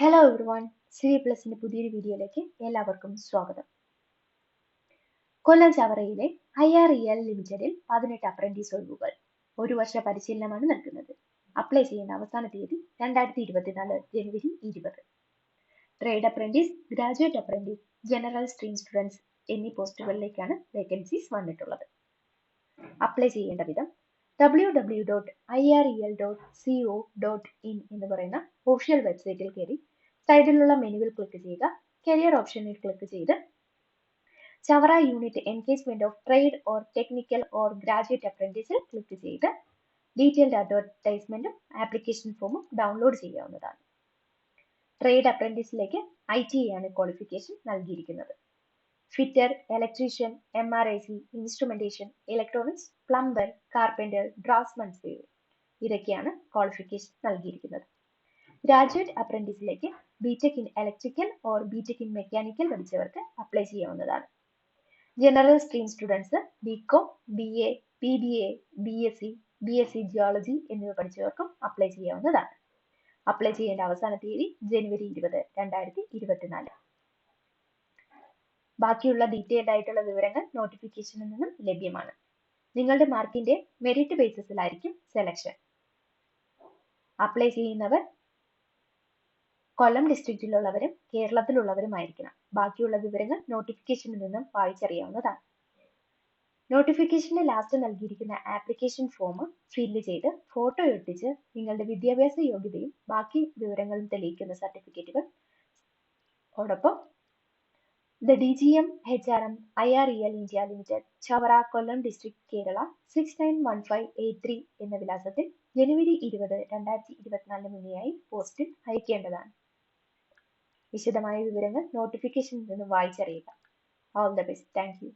Hello everyone C പ്ലസിന്റെ പുതിയൊരു വീഡിയോയിലേക്ക് എല്ലാവർക്കും സ്വാഗതം. കൊല്ലം ചവറയിലെ ഐ ആർ ഇ എൽ ലിമിറ്റഡിൽ പതിനെട്ട് അപ്രന്റീസ് ഒഴിവുകൾ ഒരു വർഷ പരിശീലനമാണ് നൽകുന്നത്. അപ്ലൈ ചെയ്യുന്ന അവസാന തീയതി രണ്ടായിരത്തി ഇരുപത്തിനാല് ജനുവരി ഇരുപത്. Trade apprentice graduate apprentice general stream students എന്നീ പോസ്റ്റുകളിലേക്കാണ് വേക്കൻസീസ് വന്നിട്ടുള്ളത്. അപ്ലൈ ചെയ്യേണ്ട വിധം W W dot I R E L dot C O dot in എന്ന് പറയുന്ന ഒഫീഷ്യൽ വെബ്സൈറ്റിൽ കയറി സൈഡിലുള്ള മെനുവിൽ ക്ലിക്ക് ചെയ്യുക. കരിയർ ഓപ്ഷനിൽ ക്ലിക്ക് ചെയ്ത് Chavara unit engagement of trade or technical or graduate അപ്രന്റീസിൽ click ചെയ്ത് ഡീറ്റെയിൽഡ് അഡ്വർടൈസ്മെന്റും ആപ്ലിക്കേഷൻ ഫോമും ഡൗൺലോഡ് ചെയ്യാവുന്നതാണ്. ട്രേഡ് അപ്രന്റീസിലേക്ക് ഐ ടി ആണ് ക്വാളിഫിക്കേഷൻ നൽകിയിരിക്കുന്നത്. Fitter electrician M R I C instrumentation electronics plumber carpenter draughtsman ഇതൊക്കെയാണ് ക്വാളിഫിക്കേഷൻ നൽകിയിരിക്കുന്നത്. Graduate അപ്രന്റീസിലേക്ക് BTech in electrical or BTech in mechanical പഠിച്ചവർക്ക് apply ചെയ്യാവുന്നതാണ്. General stream students BCom B A P B A B S C B S C geology എന്നിവ പഠിച്ചവർക്കും apply ചെയ്യാവുന്നതാണ്. Apply ചെയ്യേണ്ട അവസാന തീയതി ജനുവരി ഇരുപത് രണ്ടായിരത്തി ഇരുപത്തിനാല്. ബാക്കിയുള്ള ഡീറ്റെയിൽഡ് ആയിട്ടുള്ള വിവരങ്ങൾ നോട്ടിഫിക്കേഷനിൽ നിന്നും ലഭ്യമാണ്. നിങ്ങളുടെ മാർക്കിന്റെ മെറിറ്റ് ബേസിസിലായിരിക്കും സെലക്ഷൻ അപ്ലൈ ചെയ്യുന്നവർ കൊല്ലം ഡിസ്ട്രിക്റ്റിലുള്ളവരും കേരളത്തിലുള്ളവരുമായിരിക്കണം. ബാക്കിയുള്ള വിവരങ്ങൾ നോട്ടിഫിക്കേഷനിൽ നിന്നും വായിച്ചറിയാവുന്നതാണ്. നോട്ടിഫിക്കേഷന്റെ ലാസ്റ്റ് നൽകിയിരിക്കുന്ന ആപ്ലിക്കേഷൻ ഫോം ഫില്ല് ചെയ്ത് ഫോട്ടോ ഒട്ടിച്ച് നിങ്ങളുടെ വിദ്യാഭ്യാസ യോഗ്യതയും ബാക്കി വിവരങ്ങളും തെളിയിക്കുന്ന സർട്ടിഫിക്കറ്റുകൾ ഓടൊപ്പം The DGM HRM IREL India Limited, Chavara Kollam district Kerala six nine one five eight three എന്ന വിലാസത്തിൽ ജനുവരി ഇരുപത് രണ്ടായിരത്തി ഇരുപത്തിനാലിന് മുന്നേയായി പോസ്റ്റിൽ അയക്കേണ്ടതാണ്. വിശദമായ വിവരങ്ങൾ നോട്ടിഫിക്കേഷനിൽ നിന്ന് വായിച്ചറിയുക. All the best thank you